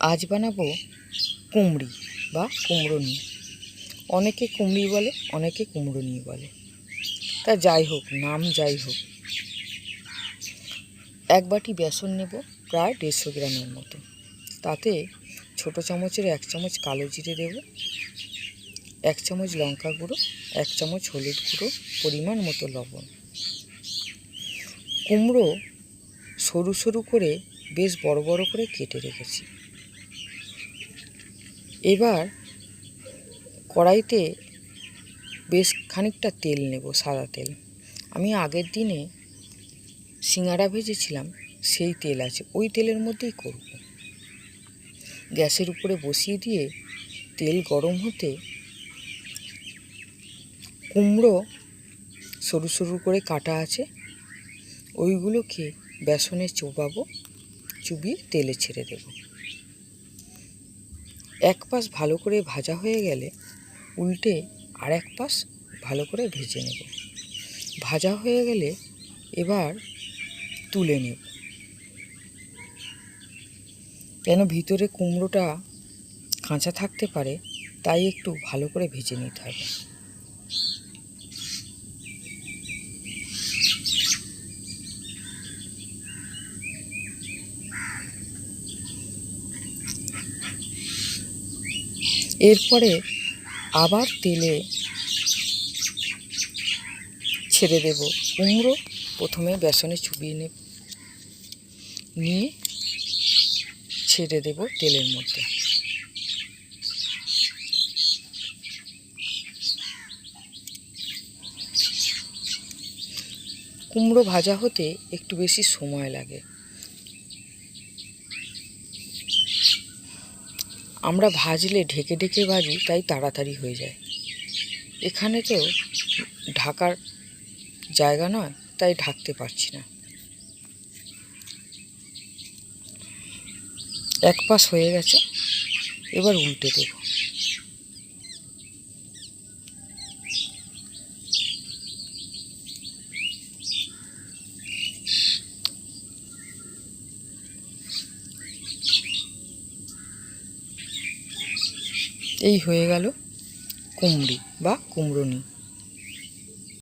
আজ বানাবো কুমড়ি বা কুমড়োনি অনেকে কুমড়ি বলে, অনেকে কুমড়োনি বলে। তা যাই হোক, নাম যাই হোক। এক বাটি বেসন নেব, প্রায় দেড়শো গ্রামের মতো। তাতে ছোট চামচের এক চামচ কালো জিরে দেব, এক চামচ লঙ্কা গুঁড়ো, এক চামচ হলুদ গুঁড়ো, পরিমাণ মতো লবণ। কুমড়ো সরু সরু করে বেশ বড় বড় করে কেটে রেখেছি। এবার কড়াইতে বেশ খানিকটা তেল নেব, সাদা তেল। আমি আগের দিনে সিঙ্গারা ভেজেছিলাম, সেই তেল আছে, ওই তেলের মধ্যেই করব। গ্যাসের উপরে বসিয়ে দিয়ে তেল গরম হতে কুমড়ো সরু সরু করে কাটা আছে, ওইগুলোকে বেসনে চোবাবো। চুবিয়ে তেলে ছেড়ে দেব। এক পাশ ভালো করে ভাজা হয়ে গেলে উল্টে আর এক পাশ ভালো করে ভেজে নেব। ভাজা হয়ে গেলে এবার তুলে নেব। কেন ভিতরে কুমড়োটা কাঁচা থাকতে পারে, তাই একটু ভালো করে ভেজে নিতে হবে। এরপরে আবার তেলে ছেড়ে দেব কুমড়ো। প্রথমে বেসনে চুবিয়ে নেব নিয়ে ছেড়ে দেব তেলের মধ্যে। কুমড়ো ভাজা হতে একটু বেশি সময় লাগে। আমরা ভাজলে ঢেকে ঢেকে ভাজি, তাই তাড়াতাড়ি হয়ে যায়। এখানে তো ঢাকার জায়গা নয়, তাই ঢাকতে পারছি না। এক পাশ হয়ে গেছে, এবার উল্টে দেব। এই হয়ে গেল কুমড়ি বা কুমড়োনি।